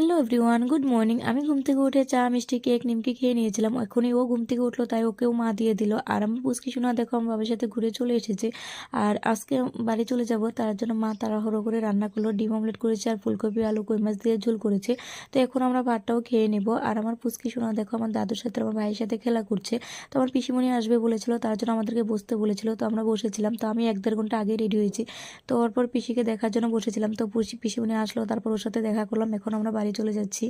Hello everyone good morning আমি ঘুম থেকে উঠে চা, মিষ্টি কেক, নিমকি খেয়ে নিয়েছিলাম। এখনই ও ঘুম থেকে উঠল, তাই ওকেও মা দিয়ে দিল। আর আমি পুচকি শোনা দেখো আমার বাবার সাথে ঘুরে চলে এসেছে। আর আজকে বাড়ি চলে যাব, তার জন্য মা তাড়াহুড়ো করে রান্না করল, ডিম অমলেট করেছে আর ফুলকপি, আলু, কই মাছ দিয়ে ঝোল করেছে। তো এখন আমরা ভাতটাও খেয়ে নেব। আর আমার পুচকি শোনা দেখো, আমার দাদুর সাথে, আমার ভাইয়ের সাথে খেলা করছে। তো আমার পিসিমণি আসবে বলেছিল, তার জন্য আমাদেরকে বসতে বলেছিল। তো আমরা বসেছিলাম। তো আমি এক দেড় ঘণ্টা আগে রেডি হয়েছি। তো ওরপর পিসিকে দেখার জন্য বসেছিলাম। তো পিসি, পিসিমণি আসলো, তারপর ওর সাথে দেখা করলাম। এখন আমরা বাড়ি চলে যাচ্ছি।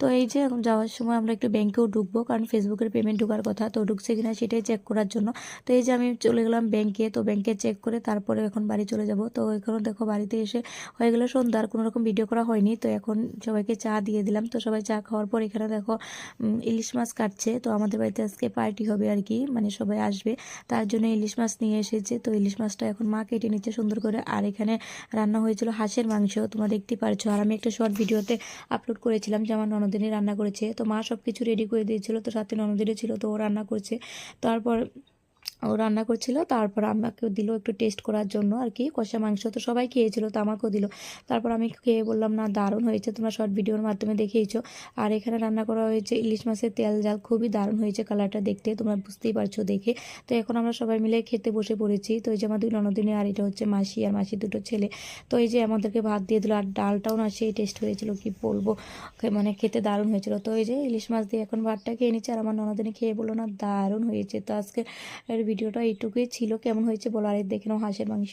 তো এই যে এখন যাওয়ার সময় আমরা একটু ব্যাংকেও ঢুকবো, কারণ ফেসবুকের পেমেন্ট ঢোকার কথা, তো ঢুকছে কিনা সেটাই চেক করার জন্য। তো এই যে আমি চলে গেলাম ব্যাংকে তো ব্যাংকে চেক করে তারপরে এখন বাড়ি চলে যাব। তো এখনও দেখো বাড়িতে এসে হয়ে গেলো সন্ধ্যার আর কোনো রকম ভিডিও করা হয়নি। তো এখন সবাইকে চা দিয়ে দিলাম। তো সবাই চা খাওয়ার পর এখানে দেখো ইলিশ মাছ কাটছে। তো আমাদের বাড়িতে আজকে পার্টি হবে আর কি মানে সবাই আসবে। তার জন্য ইলিশ মাছ নিয়ে এসেছে। তো ইলিশ মাছটা এখন মা কেটে নিচ্ছে সুন্দর করে। আর এখানে রান্না হয়েছিল হাঁসের মাংস, তোমরা দেখতে পারছ। আর আমি একটা শর্ট ভিডিওতে আপলোড করেছিলাম যে আমার ননদিনী রান্না করেছে। তো মা সব কিছু রেডি করে দিয়েছিল, তো সাথে ননদিনী ছিল, তো ও রান্না করছে। তারপর ও রান্না করছিল, তারপর আমাকেও দিল একটু টেস্ট করার জন্য আর কি। কষা মাংস তো সবাই খেয়েছিল, তো আমাকেও দিল। তারপর আমি খেয়ে বললাম, না, দারুণ হয়েছে, তোমরা শর্ট ভিডিওর মাধ্যমে দেখিয়েছো। আর এখানে রান্না করা হয়েছে ইলিশ মাছের তেল জাল খুবই দারুণ হয়েছে কালারটা দেখতে, তোমরা বুঝতেই পারছ দেখে। তো এখন আমরা সবাই মিলে খেতে বসে পড়েছি। তো এই যে আমার দুই ননদিনী আর এটা হচ্ছে মাসি আর মাসি দুটো ছেলে। তো এই যে আমাদেরকে ভাত দিয়ে দিল, আর ডালটাও না সেই টেস্ট হয়েছিল, কি বলব? মানে খেতে দারুণ হয়েছিল। তো এই যে ইলিশ মাছ দিয়ে এখন ভাতটা খেয়ে নিচ্ছে, আর আমার ননদিনে খেয়ে বলল, না, দারুণ হয়েছে। তো আজকে ভিডিওটা এইটুকুই ছিল। কেমন হয়েছে বলো? আর দেখে নাও হাঁসের মাংস।